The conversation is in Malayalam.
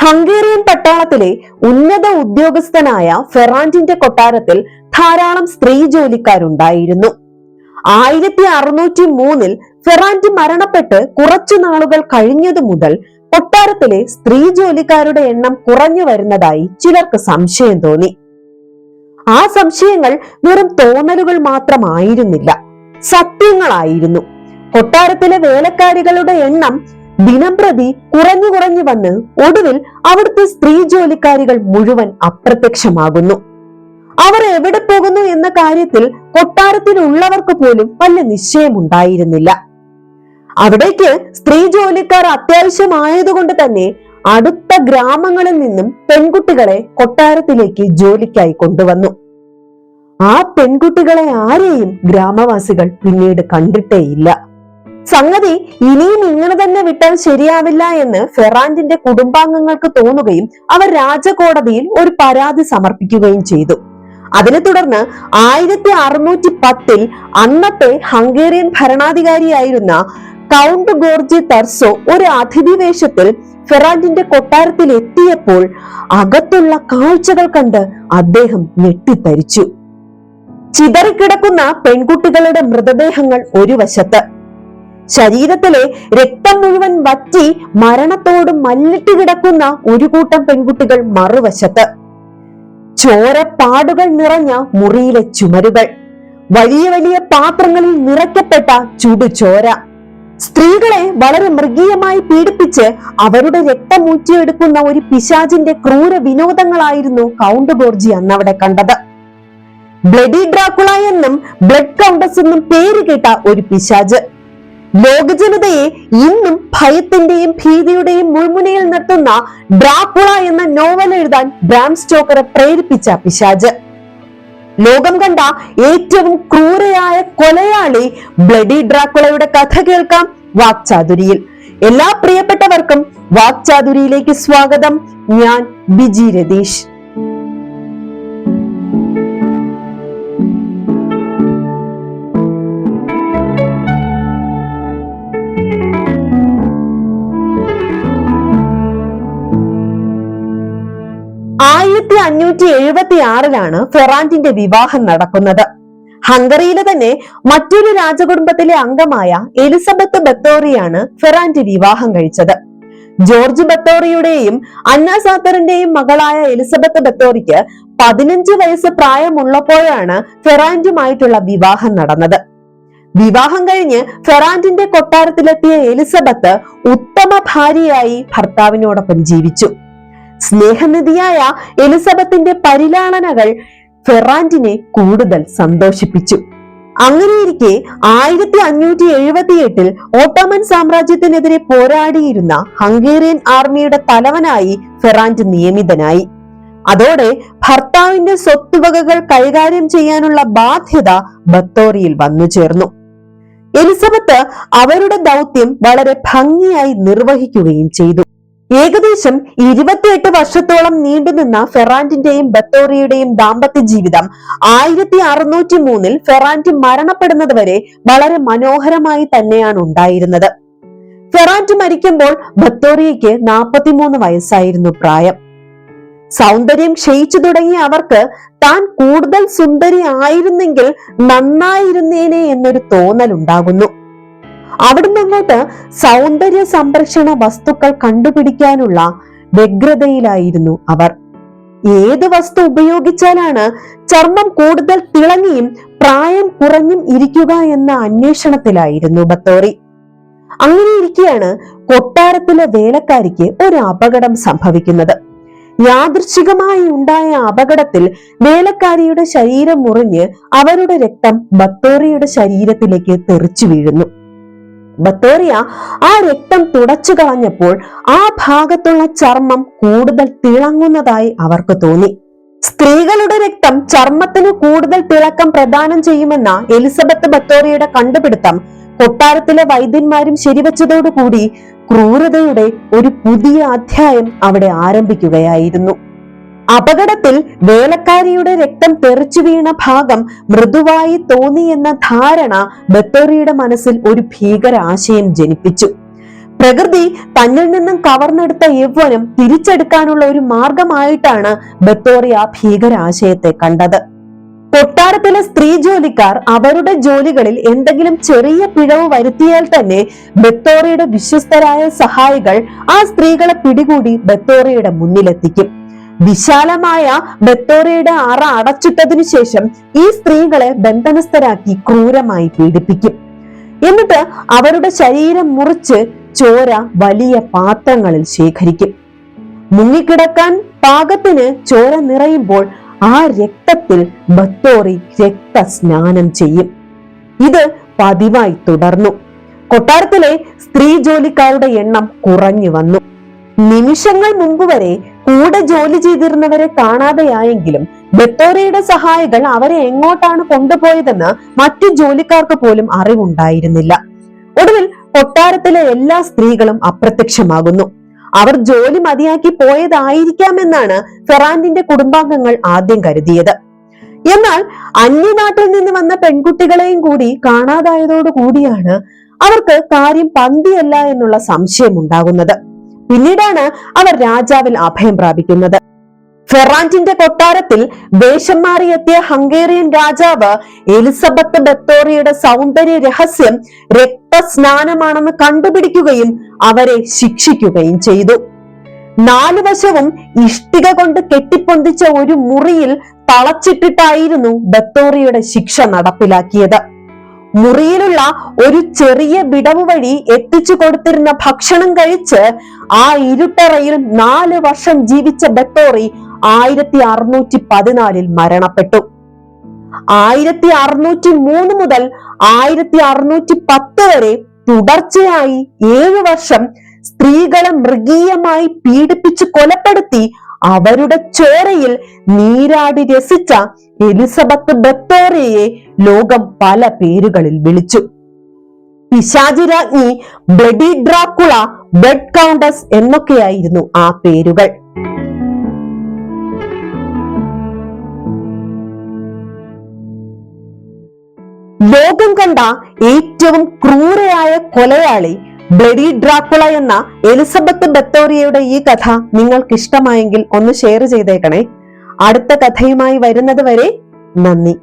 ഹംഗേറിയൻ പട്ടാളത്തിലെ ഉന്നത ഉദ്യോഗസ്ഥനായ ഫെറാൻഡിന്റെ കൊട്ടാരത്തിൽ ധാരാളം സ്ത്രീ ജോലിക്കാരുണ്ടായിരുന്നു. ആയിരത്തി അറുന്നൂറ്റി മൂന്നിൽ ഫെറാൻഡ് മരണപ്പെട്ട് കുറച്ചു നാളുകൾ കഴിഞ്ഞതു മുതൽ കൊട്ടാരത്തിലെ സ്ത്രീ ജോലിക്കാരുടെ എണ്ണം കുറഞ്ഞു വരുന്നതായി ചിലർക്ക് സംശയം തോന്നി. ആ സംശയങ്ങൾ വെറും തോന്നലുകൾ മാത്രമായിരുന്നില്ല സത്യങ്ങളായിരുന്നു. കൊട്ടാരത്തിലെ വേലക്കാരികളുടെ എണ്ണം ദിനംപ്രതി കുറഞ്ഞു കുറഞ്ഞു വന്ന് ഒടുവിൽ അവിടുത്തെ സ്ത്രീ ജോലിക്കാരികൾ മുഴുവൻ അപ്രത്യക്ഷമാകുന്നു. അവർ എവിടെ പോകുന്നു എന്ന കാര്യത്തിൽ കൊട്ടാരത്തിലുള്ളവർക്ക് പോലും വല്ല നിശ്ചയമുണ്ടായിരുന്നില്ല. അവിടേക്ക് സ്ത്രീ ജോലിക്കാർ അത്യാവശ്യമായതുകൊണ്ട് തന്നെ അടുത്ത ഗ്രാമങ്ങളിൽ നിന്നും പെൺകുട്ടികളെ കൊട്ടാരത്തിലേക്ക് ജോലിക്കായി കൊണ്ടുവന്നു. ആ പെൺകുട്ടികളെ ആരെയും ഗ്രാമവാസികൾ പിന്നീട് കണ്ടിട്ടേയില്ല. സംഗതി ഇനിയും ഇങ്ങനെ തന്നെ വിട്ടാൽ ശരിയാവില്ല എന്ന് ഫെറാൻഡിന്റെ കുടുംബാംഗങ്ങൾക്ക് തോന്നുകയും അവർ രാജകോടതിയിൽ ഒരു പരാതി സമർപ്പിക്കുകയും ചെയ്തു. അതിനെ തുടർന്ന് ആയിരത്തി അറുന്നൂറ്റി പത്തിൽ അന്നത്തെ ഹംഗേറിയൻ ഭരണാധികാരിയായിരുന്ന കൗണ്ട് ഗോർജി തർസോ ഒരു അതിഥിവേഷത്തിൽ ഫെറാൻഡിന്റെ കൊട്ടാരത്തിൽ എത്തിയപ്പോൾ അകത്തുള്ള കാഴ്ചകൾ കണ്ട് അദ്ദേഹം ഞെട്ടിത്തരിച്ചു. ചിതറിക്കിടക്കുന്ന പെൺകുട്ടികളുടെ മൃതദേഹങ്ങൾ ഒരു വശത്ത് ശരീരത്തിലെ രക്തം മുഴുവൻ വറ്റി മരണത്തോട് മല്ലിട്ട് കിടക്കുന്ന ഒരു കൂട്ടം പെൺകുട്ടികൾ മറുവശത്ത്. ചോരപ്പാടുകൾ നിറഞ്ഞ മുറിയിലെ ചുമരുകൾ വലിയ വലിയ പാത്രങ്ങളിൽ നിറയ്ക്കപ്പെട്ട ചുടുചോര സ്ത്രീകളെ വളരെ മൃഗീയമായി പീഡിപ്പിച്ച് അവരുടെ രക്തം ഊറ്റിയെടുക്കുന്ന ഒരു പിശാചിന്റെ ക്രൂര വിനോദങ്ങളായിരുന്നു കൗണ്ട് ഗോർജി അന്നവിടെ കണ്ടത്. ബ്ലഡി ഡ്രാക്കുള എന്നും ബ്ലഡ് കൗണ്ടസ് എന്നും പേര് കേട്ട ഒരു പിശാജ് ലോകജനതയെ ഇന്നും ഭയത്തിന്റെയും ഭീതിയുടെയും മുൾമുനയിൽ നിർത്തുന്ന ഡ്രാക്കുള എന്ന നോവൽ എഴുതാൻ ബ്രാം സ്റ്റോക്കറെ പ്രേരിപ്പിച്ച പിശാജ്. ലോകം കണ്ട ഏറ്റവും ക്രൂരയായ കൊലയാളി ബ്ലഡി ഡ്രാക്കുളയുടെ കഥ കേൾക്കാം വാക്ചാതുരിയിൽ. എല്ലാ പ്രിയപ്പെട്ടവർക്കും വാക്ചാതുരിയിലേക്ക് സ്വാഗതം. ഞാൻ ബിജി രതീഷ്. അഞ്ഞൂറ്റി എഴുപത്തി ആറിലാണ് ഫെറാൻഡിന്റെ വിവാഹം നടക്കുന്നത്. ഹംഗറിയിലെ തന്നെ മറ്റൊരു രാജകുടുംബത്തിലെ അംഗമായ എലിസബത്ത് ബത്തോറിയാണ് ഫെറാൻഡി വിവാഹം കഴിച്ചത്. ജോർജ് ബത്തോറിയുടെയും അന്ന സാത്തറിന്റെയും മകളായ എലിസബത്ത് ബത്തോറിക്ക് പതിനഞ്ച് വയസ്സ് പ്രായമുള്ളപ്പോഴാണ് ഫെറാൻഡുമായിട്ടുള്ള വിവാഹം നടന്നത്. വിവാഹം കഴിഞ്ഞ് ഫെറാൻഡിന്റെ കൊട്ടാരത്തിലെത്തിയ എലിസബത്ത് ഉത്തമ ഭാര്യയായി ഭർത്താവിനോടൊപ്പം ജീവിച്ചു. സ്നേഹനിധിയായ എലിസബത്തിന്റെ പരിലാളനകൾ ഫെറാൻഡിനെ കൂടുതൽ സന്തോഷിപ്പിച്ചു. അങ്ങനെയിരിക്കെ ആയിരത്തി അഞ്ഞൂറ്റി എഴുപത്തി എട്ടിൽ ഓട്ടോമൻ സാമ്രാജ്യത്തിനെതിരെ പോരാടിയിരുന്ന ഹംഗേറിയൻ ആർമിയുടെ തലവനായി ഫെറാൻഡ് നിയമിതനായി. അതോടെ ഭർത്താവിന്റെ സ്വത്തുവകകൾ കൈകാര്യം ചെയ്യാനുള്ള ബാധ്യത ബത്തോറിയിൽ വന്നു ചേർന്നു. എലിസബത്ത് അവരുടെ ദൗത്യം വളരെ ഭംഗിയായി നിർവഹിക്കുകയും ചെയ്തു. ഏകദേശം ഇരുപത്തിയെട്ട് വർഷത്തോളം നീണ്ടുനിന്ന ഫെറാന്റിന്റെയും ബത്തോറിയുടെയും ദാമ്പത്യ ജീവിതം ആയിരത്തി അറുന്നൂറ്റി മൂന്നിൽ ഫെറാൻഡ് മരണപ്പെടുന്നത് വരെ വളരെ മനോഹരമായി തന്നെയാണ് ഉണ്ടായിരുന്നത്. ഫെറാൻഡ് മരിക്കുമ്പോൾ ബത്തോറിയയ്ക്ക് നാൽപ്പത്തിമൂന്ന് വയസ്സായിരുന്നു പ്രായം. സൗന്ദര്യം ക്ഷയിച്ചു തുടങ്ങിയ അവർക്ക് താൻ കൂടുതൽ സുന്ദരി ആയിരുന്നെങ്കിൽ നന്നായിരുന്നേനെ എന്നൊരു തോന്നൽ ഉണ്ടാകുന്നു അവിടുന്ന് അങ്ങോട്ട് സൗന്ദര്യ സംരക്ഷണ വസ്തുക്കൾ കണ്ടുപിടിക്കാനുള്ള വ്യഗ്രതയിലായിരുന്നു അവർ. ഏത് വസ്തു ഉപയോഗിച്ചാലാണ് ചർമ്മം കൂടുതൽ തിളങ്ങിയും പ്രായം കുറഞ്ഞും ഇരിക്കുക എന്ന അന്വേഷണത്തിലായിരുന്നു ബത്തോറി. അങ്ങനെ ഇരിക്കെയാണ് കൊട്ടാരത്തിലെ വേലക്കാരിക്ക് ഒരു അപകടം സംഭവിക്കുന്നത്. യാദൃച്ഛികമായി ഉണ്ടായ അപകടത്തിൽ വേലക്കാരിയുടെ ശരീരം മുറിഞ്ഞ് അവരുടെ രക്തം ബത്തോറിയുടെ ശരീരത്തിലേക്ക് തെറിച്ചു വീഴുന്നു. ബത്തോറിയ ആ രക്തം തുടച്ചു കളഞ്ഞപ്പോൾ ആ ഭാഗത്തുള്ള ചർമ്മം കൂടുതൽ തിളങ്ങുന്നതായി അവർക്ക് തോന്നി. സ്ത്രീകളുടെ രക്തം ചർമ്മത്തിന് കൂടുതൽ തിളക്കം പ്രദാനം ചെയ്യുമെന്ന എലിസബത്ത് ബത്തോറിയുടെ കണ്ടുപിടുത്തം കൊട്ടാരത്തിലെ വൈദ്യന്മാരും ശരിവച്ചതോടുകൂടി ക്രൂരതയുടെ ഒരു പുതിയ അധ്യായം അവിടെ ആരംഭിക്കുകയായിരുന്നു. അപകടത്തിൽ വേലക്കാരിയുടെ രക്തം തെറിച്ചു വീണ ഭാഗം മൃദുവായി തോന്നി എന്ന ധാരണ ബത്തോറിയുടെ മനസ്സിൽ ഒരു ഭീകര ആശയം ജനിപ്പിച്ചു. പ്രകൃതി തന്നിൽ നിന്നും കവർന്നെടുത്ത യൗവനം തിരിച്ചെടുക്കാനുള്ള ഒരു മാർഗമായിട്ടാണ് ബത്തോറി ആ ഭീകരാശയത്തെ കണ്ടത്. കൊട്ടാരത്തിലെ സ്ത്രീ ജോലിക്കാർ അവരുടെ ജോലികളിൽ എന്തെങ്കിലും ചെറിയ പിഴവ് വരുത്തിയാൽ തന്നെ ബത്തോറിയുടെ വിശ്വസ്തരായ സഹായികൾ ആ സ്ത്രീകളെ പിടികൂടി ബത്തോറിയുടെ മുന്നിലെത്തിക്കും. വിശാലമായ ബത്തോറയുടെ അറ അടച്ചിട്ടതിനു ശേഷം ഈ സ്ത്രീകളെ ബന്ധനസ്ഥരാക്കി ക്രൂരമായി പീഡിപ്പിക്കും. എന്നിട്ട് അവരുടെ ശരീരം മുറിച്ച് ചോര വലിയ പാത്രങ്ങളിൽ ശേഖരിക്കും. മുങ്ങിക്കിടക്കാൻ പാകത്തിന് ചോര നിറയുമ്പോൾ ആ രക്തത്തിൽ ബത്തോറി രക്തസ്നാനം ചെയ്യും. ഇത് പതിവായി തുടർന്നു. കൊട്ടാരത്തിലെ സ്ത്രീ ജോലിക്കാരുടെ എണ്ണം കുറഞ്ഞു വന്നു. നിമിഷങ്ങൾ മുമ്പ് വരെ കൂടെ ജോലി ചെയ്തിരുന്നവരെ കാണാതെയായെങ്കിലും ബത്തോറയുടെ സഹായികൾ അവരെ എങ്ങോട്ടാണ് കൊണ്ടുപോയതെന്ന് മറ്റു ജോലിക്കാർക്ക് പോലും അറിവുണ്ടായിരുന്നില്ല. ഒടുവിൽ കൊട്ടാരത്തിലെ എല്ലാ സ്ത്രീകളും അപ്രത്യക്ഷമാകുന്നു. അവർ ജോലി മതിയാക്കി പോയതായിരിക്കാമെന്നാണ് ഫെറാൻഡിന്റെ കുടുംബാംഗങ്ങൾ ആദ്യം കരുതിയത്. എന്നാൽ അന്യനാട്ടിൽ നിന്ന് വന്ന പെൺകുട്ടികളെയും കൂടി കാണാതായതോടുകൂടിയാണ് അവർക്ക് കാര്യം പന്തിയല്ല എന്നുള്ള സംശയം ഉണ്ടാകുന്നത്. പിന്നീടാണ് അവർ രാജാവിൽ അഭയം പ്രാപിക്കുന്നത്. ഫെറാന്റിന്റെ കൊട്ടാരത്തിൽ വേഷം മാറിയെത്തിയ ഹംഗേറിയൻ രാജാവ് എലിസബത്ത് ബത്തോറിയുടെ സൗന്ദര്യ രഹസ്യം രക്തസ്നാനമാണെന്ന് കണ്ടുപിടിക്കുകയും അവരെ ശിക്ഷിക്കുകയും ചെയ്തു. നാലു വശവും ഇഷ്ടിക കൊണ്ട് കെട്ടിപ്പൊന്തിച്ച ഒരു മുറിയിൽ തളച്ചിട്ടിട്ടായിരുന്നു ബത്തോറിയുടെ ശിക്ഷ നടപ്പിലാക്കിയത്. മുറിയിലുള്ള ഒരു ചെറിയ വിടവ് വഴി എത്തിച്ചു കൊടുത്തിരുന്ന ഭക്ഷണം കഴിച്ച് ആ ഇരുട്ടറയിൽ നാല് വർഷം ജീവിച്ച ബത്തോറി ആയിരത്തി അറുന്നൂറ്റി പതിനാലിൽ മരണപ്പെട്ടു. ആയിരത്തി അറുന്നൂറ്റി മൂന്ന് മുതൽ ആയിരത്തി അറുന്നൂറ്റി പത്ത് വരെ തുടർച്ചയായി ഏഴു വർഷം സ്ത്രീകളെ മൃഗീയമായി പീഡിപ്പിച്ച് കൊലപ്പെടുത്തി അവരുടെ ചോരയിൽ നീരാടി രസിച്ച എലിസബത്ത് ബത്തോറിയയെ ലോകം പല പേരുകളിൽ വിളിച്ചു. പിശാചിരാജ്ഞി ബ്ലഡി ഡ്രാക്കുള ബ്ലഡ് കൗണ്ടസ് എന്നൊക്കെയായിരുന്നു ആ പേരുകൾ. ലോകം കണ്ട ഏറ്റവും ക്രൂരയായ കൊലയാളി ബ്ലഡി ഡ്രാക്കുള എന്ന എലിസബത്ത് ബത്തോറിയയുടെ ഈ കഥ നിങ്ങൾക്ക് ഇഷ്ടമായെങ്കിൽ ഒന്ന് ഷെയർ ചെയ്തേക്കണേ. അടുത്ത കഥയുമായി വരുന്നത് വരെ നന്ദി.